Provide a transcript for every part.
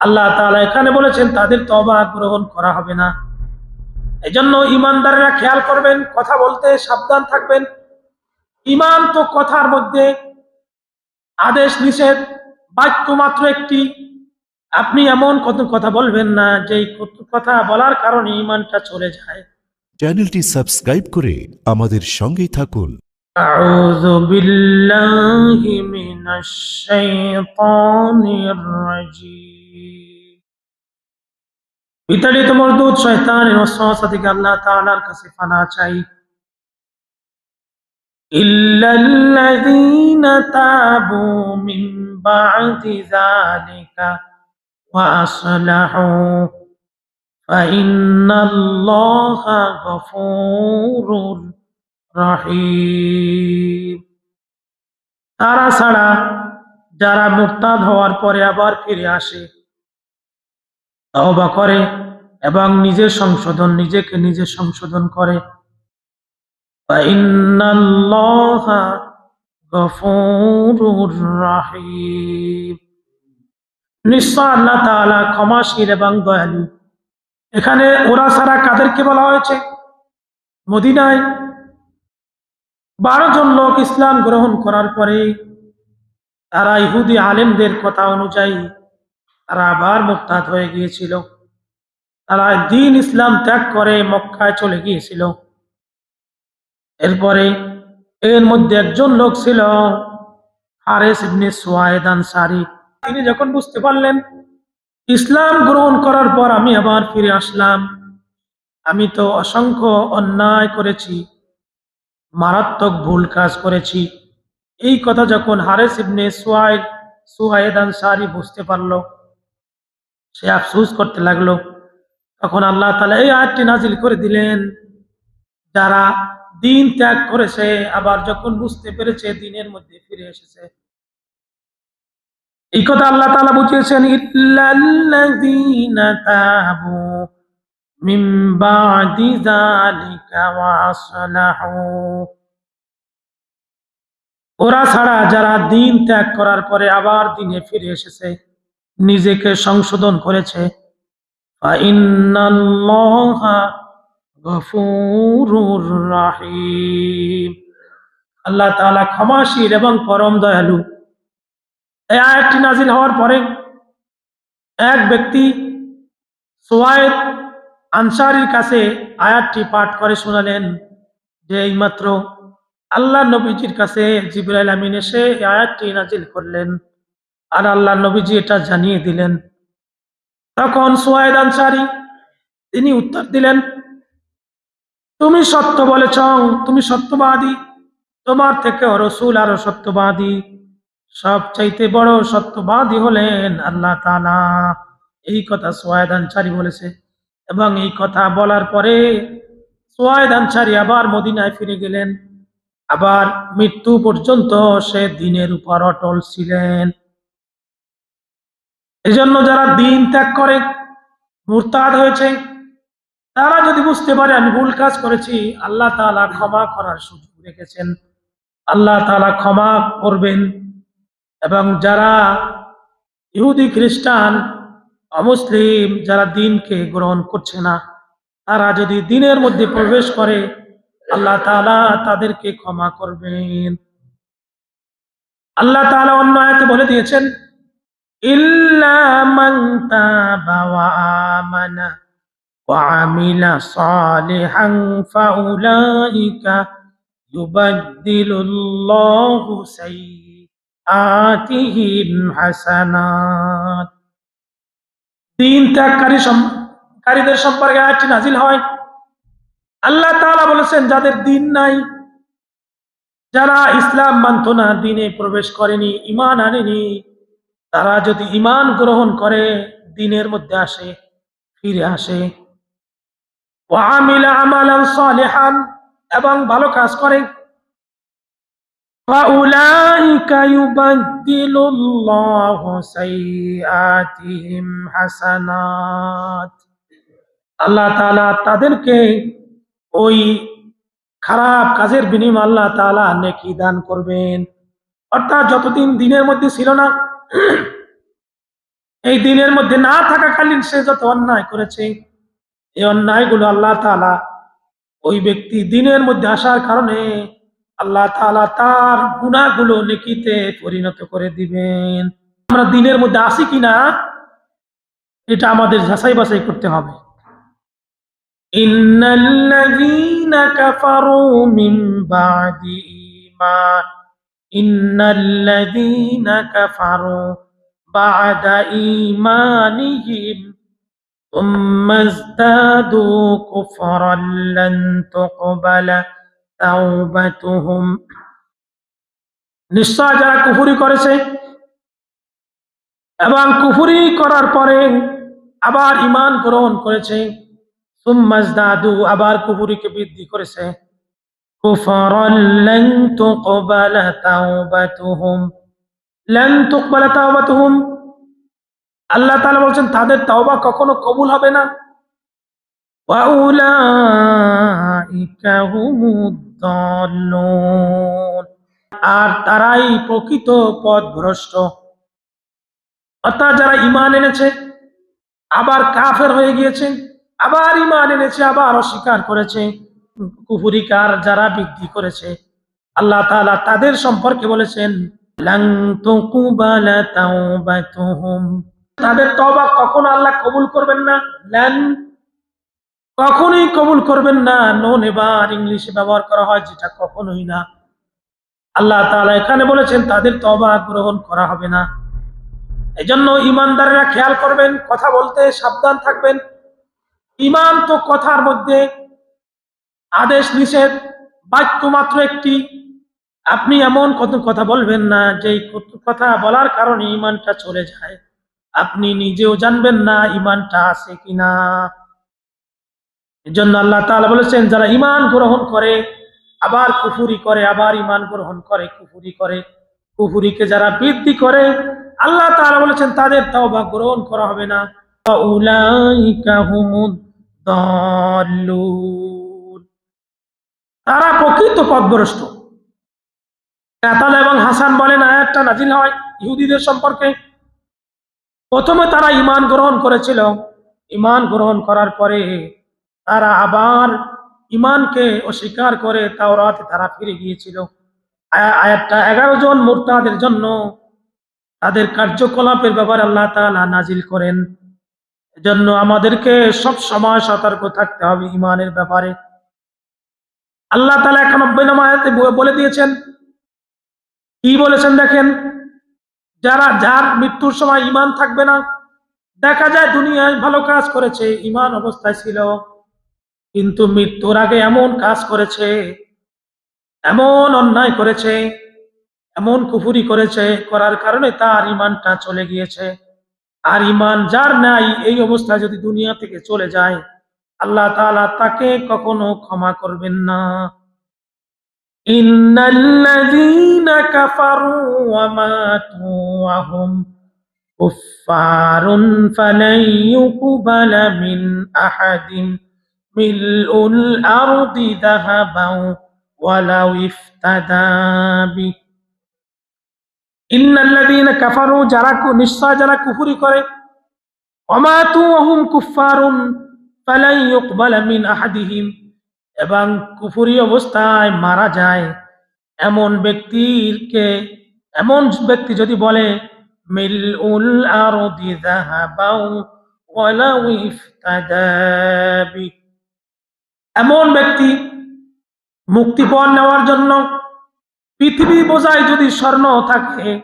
আল্লাহ তালা এখানে বলেছেন তাদের তবা গ্রহণ করা হবে না। এই জন্য ইমানদারেরা খেয়াল করবেন কথা বলতে সাবধান থাকবেন। ইমান তো কথার মধ্যে আদেশ নিষেধ বাক্য মাত্র একটি। আপনি এমন কত কথা বলবেন না যে কথা বলার কারণে ইমানটা চলে যায়। চ্যানেলটি সাবস্ক্রাইব করে আমাদের সঙ্গেই থাকুন। আউযু বিল্লাহি মিনাশ শাইতানির রাজিম। বিতাড়িত মরদুদ শয়তানের ওয়াসওয়াসা থেকে আল্লাহ তাআলার কাছে পানা চাই إلا الذين تابوا من بعد ذلك وأصلحوا فإن الله غفور রহিম তারা ছাড়া যারা মুক্তাদ হওয়ার পরে আবার ফিরে আসে তওবা করে এবং নিজের সংশোধন, নিজেকে নিজে সংশোধন করে। নিশ্চয় এবং দয়ালু। এখানে ওরা ছাড়া কাদেরকে বলা হয়েছে? মদিনায় বারো জন লোক ইসলাম গ্রহণ করার পরে তারা ইহুদি আলেমদের কথা অনুযায়ী তারা আবার মুক্তাদ হয়ে গিয়েছিল। তারা দিন ইসলাম ত্যাগ করে মক্কায় চলে গিয়েছিল। এরপরে এর মধ্যে একজন লোক ছিল তিনি যখন বুঝতে পারলেন, ইসলাম গ্রহণ করার পর আমি আবার ফিরে আসলাম। আমি তো অসংখ্য অন্যায় করেছি, মারাত্মক ভুল কাজ করেছি। এই কথা যখন হারেস ইবনে সুয়াইদ সুহায়েদ আনসারি বুঝতে পারল। সে আফসুস করতে লাগল। তখন আল্লাহ তালা এই আয়াতটি নাজিল করে দিলেন। যারা দিন ত্যাগ করেছে, আবার যখন বুঝতে পেরেছে দিনের মধ্যে ফিরে এসেছে। এই কথা আল্লাহ তালা বুঝিয়েছেন ওরা ছাড়া যারা দিন ত্যাগ করার পরে আবার দিনে ফিরে এসেছে নিজেকে সংশোধন করেছে। আল্লাহ তাআলা ক্ষমাশীল এবং পরম দয়ালু। এই আয়াতটি নাজিল হওয়ার পরে এক ব্যক্তি সোয়ায়েদ আনসারির কাছে আয়াতটি পাঠ করে শোনালেন যে এইমাত্র আল্লাহ নবীজির কাছে জিবরাইল আমিন এসে আয়াতটি নাজিল করলেন। আর আল্লাহ নবীজি এটা জানিয়ে দিলেন। তখন সোয়াইদ আনসারি, তিনি উত্তর দিলেন, তুমি সত্য বলেছ, তুমি সত্যবাদী। তোমার থেকে রসুল আরও সত্যবাদী। সবচাইতে বড় সত্যবাদী হলেন আল্লাহ তাআলা। এই কথা সোয়াইদ আনসারি বলেছে। এবং এই কথা বলার পরে সোয়াইদ আনসারি আবার মদিনায় ফিরে গেলেন। আবার মৃত্যু পর্যন্ত সে দিনের উপর অটল ছিলেন। এজন্য যারা দিন ত্যাগ করে, মুরতাদ হয়েছে, তারা যদি বুঝতে পারে আমি ভুল কাজ করেছি, আল্লাহ তাআলা ক্ষমা করার সুযোগ রেখেছেন। আল্লাহ তাআলা ক্ষমা করবেন এবং যারা ইহুদি, খ্রিস্টান, অমুসলিম, যারা দিনকে গ্রহণ করছে না, তারা যদি দিনের মধ্যে প্রবেশ করে, আল্লাহ তাআলা তাদেরকে ক্ষমা করবেন। আল্লাহ তাআলা অন্য আয়াতে বলে দিয়েছেন কারীদের সম্পর্কে আয়াতটি নাজিল হয়। আল্লাহ তাআলা বলেছেন, যাদের দিন নাই, যারা ইসলাম মানত না, দিনে প্রবেশ করেনি ইমান আনেনি তারা যদি ইমান গ্রহণ করে, দিনের মধ্যে আসে, ফিরে আসে। এবং ভালো কাজ করে। আল্লাহ তালা তাদেরকে ওই খারাপ কাজের বিনিময় আল্লাহ তালা নেকি দান করবেন। অর্থাৎ যতদিন দিনের মধ্যে ছিল না এই দিনের মধ্যে না থাকাকালীন সে যত অন্যায় করেছে, এই অন্যায়গুলো আল্লাহ তালা ওই ব্যক্তি দিনের মধ্যে আসার কারণে আল্লাহ তালা তার গুণাগুলো নেকিতে পরিণত করে দিবেন। আমরা দিনের মধ্যে আসি কিনা, এটা আমাদের যাচাই বাছাই করতে হবে। ইন্নাল্লাযীনা কাফারু মিন বাদি ঈমান। إيمان إن الذين كفروا بعد إيمانهم ثم ازدادوا كفرا لن تقبل توبتهم নিশ্চয় যারা কুফুরি করেছে এবং কুফুরি করার পরে আবার ইমান গ্রহণ করেছে সুম্মাজদাদু আবার কুফুরিকে বৃদ্ধি করেছে কুফরান লান তুকবালা তাওবাতুহুম। লান তুকবালা তাওবাতুহুম। আল্লাহ তাআলা বলছেন, তাদের তওবা কখনো কবুল হবে না। ওয়া উলাইকা হুমুদ দাল্লুন আর তারাই প্রকৃত পথভ্রষ্ট। অর্থাৎ যারা ইমান এনেছে, আবার কাফের হয়ে গিয়েছে, আবার ইমান এনেছে, আবার অস্বীকার করেছে। কুফুরিকার যারা বৃদ্ধি করেছে, আল্লাহ তাআলা তাদের সম্পর্কে বলেছেন তাদের তওবা কখনো আল্লাহ কবুল করবেন না। লান? কখনোই কবুল করবেন না। নোন এবার ইংলিশে ব্যবহার করা হয়, যেটা কখনোই না। আল্লাহ তাআলা এখানে বলেছেন, তাদের তওবা গ্রহণ করা হবে না। এই জন্য ইমানদারেরা খেয়াল করবেন, কথা বলতে সাবধান থাকবেন। ইমান তো কথার মধ্যে আদেশ, নিষেধ, বাক্য মাত্র একটি। আপনি এমন কত কথা বলবেন না যে কথা বলার কারণে ইমানটা চলে যায়। আপনি নিজেও জানবেন না ইমানটা আছে কিনা। এজন্য আল্লাহ তাআলা বলেছেন, যারা ইমান গ্রহণ করে, আবার কুফুরি করে, আবার ইমান গ্রহণ করে, কুফুরি করে। কুফুরিকে যারা বৃদ্ধি করে, আল্লাহ তাআলা বলেছেন, তাদের তওবা গ্রহণ করা হবে না। উলাইকা হুমুদ দাল্লুন। তারা প্রকৃত পথভ্রষ্ট। কাতাল এবং হাসান বলেন, আয়াতটা নাজিল হয় ইহুদিদের সম্পর্কে। প্রথমে তারা ইমান গ্রহণ করেছিল। ইমান গ্রহণ করার পরে তারা আবার ইমানকে অস্বীকার করে তাওরাতে তারা ফিরে গিয়েছিল। আয়া- আয়াতটা এগারো জন মুরতাদের জন্য তাদের কার্যকলাপের ব্যাপারে আল্লাহ তালা নাজিল করেন। এজন্য আমাদেরকে সব সময় সতর্ক থাকতে হবে ইমানের ব্যাপারে। আল্লাহ তাআলা একানব্বই নম্বর আয়াতে বলে দিয়েছেন। কি বলেছেন দেখেন? যারা, যার মৃত্যুর সময় ইমান থাকবে না, দেখা যায় দুনিয়ায় ভালো কাজ করেছে ইমান অবস্থায় ছিল। কিন্তু মৃত্যুর আগে এমন কাজ করেছে, এমন অন্যায় করেছে, এমন কুফুরি করেছে, করার কারণে তার ইমানটা চলে গিয়েছে। আর ইমান যার নাই, এই অবস্থায় যদি দুনিয়া থেকে চলে যায় আল্লাহ তাআলা তাকে কখনো ক্ষমা করবেন না। ইন্নাল্লাযীনা কাফারু ওয়া মাতু ওয়া হুম কুফফারুন ফালান ইউকবালা কাফারু, যারা নিশ্চয় যারা কুফরি করে ফালাই ইউকবালা মিন আহাদিহিম। এবং কুফুরি অবস্থায় মারা যায় এমন ব্যক্তিকে এমন ব্যক্তি যদি বলে মিল উল বিহি এমন ব্যক্তি মুক্তিপণ নেওয়ার জন্য পৃথিবী বোঝায় যদি স্বর্ণ থাকে,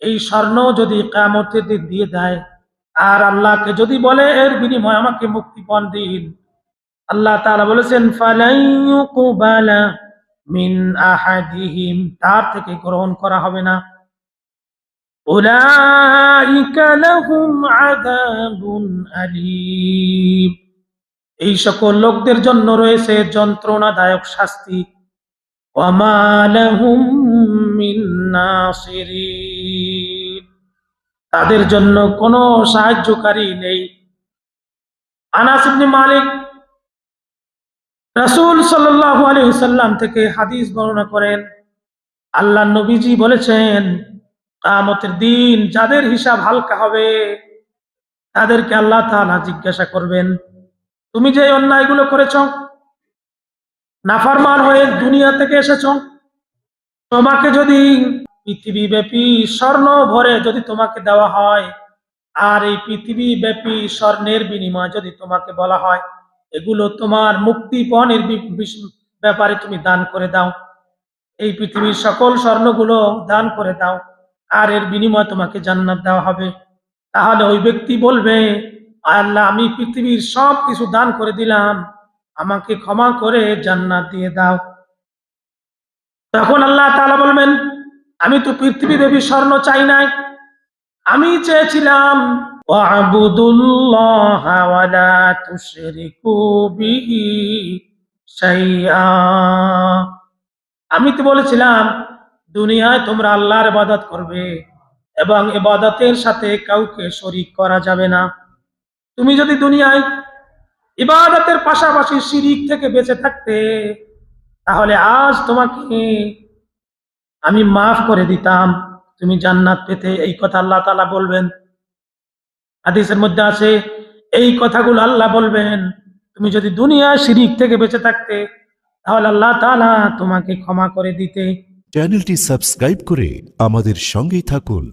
এই স্বর্ণ যদি কামতের দিয়ে দেয় আর আল্লাহকে যদি বলে, এর বিনিময়ে আমাকে মুক্তিপণ দিন। আল্লাহ তাআলা বলেছেন মিন আহাদিহিম। তার থেকে গ্রহণ করা হবে না। এই সকল লোকদের জন্য রয়েছে যন্ত্রণাদায়ক শাস্তি। মিন নাসিরিন। তাদের জন্য কোনো সাহায্যকারী নেই। আনাস ইবনে মালিক রাসূল সাল্লাল্লাহু আলাইহি ওয়াসাল্লাম থেকে হাদিস বর্ণনা করেন, আল্লাহ নবীজি বলেছেন, কিয়ামতের দিন যাদের হিসাব হালকা হবে, তাদেরকে আল্লাহ তাআলা জিজ্ঞাসা করবেন, তুমি যে অন্যায়গুলো করেছ, নাফরমান হয়ে দুনিয়া থেকে এসেছ, তোমাকে যদি পৃথিবী ব্যাপী স্বর্ণ ভরে যদি তোমাকে দেওয়া হয়, আর এই পৃথিবী ব্যাপী স্বর্ণের বিনিময়ে যদি তোমাকে বলা হয়, এগুলো তোমার মুক্তিপণের ব্যাপারে তুমি দান করে দাও। এই পৃথিবীর সকল স্বর্ণগুলো দান করে দাও, আর এর বিনিময়ে তোমাকে জান্নাত দেওয়া হবে। তাহলে ওই ব্যক্তি বলবে, আল্লাহ, আমি পৃথিবীর সব কিছু দান করে দিলাম, আমাকে ক্ষমা করে জান্নাত দিয়ে দাও। তখন আল্লাহ তাআলা বলবেন আমি তো পৃথিবী দেবী স্বর্ণ চাই নাই। আমি চেয়েছিলাম আমি তো বলেছিলাম, দুনিয়ায় তোমরা আল্লাহর ইবাদত করবে এবং ইবাদতের সাথে কাউকে শরীক করা যাবে না। তুমি যদি দুনিয়ায় ইবাদতের পাশাপাশি শিরিক থেকে বেঁচে থাকতে, তাহলে আজ তোমাকে আমি মাফ করে দিতাম। তুমি জান্নাত পেতে এই কথা আল্লাহ তালা বলবেন। হাদিসের মধ্যে আছে, এই কথাগুলো আল্লাহ বলবেন, তুমি যদি দুনিয়া শিরিক থেকে বেঁচে থাকতে, তাহলে আল্লাহ তালা তোমাকে ক্ষমা করে দিতে। চ্যানেলটি সাবস্ক্রাইব করে আমাদের সঙ্গেই থাকুন।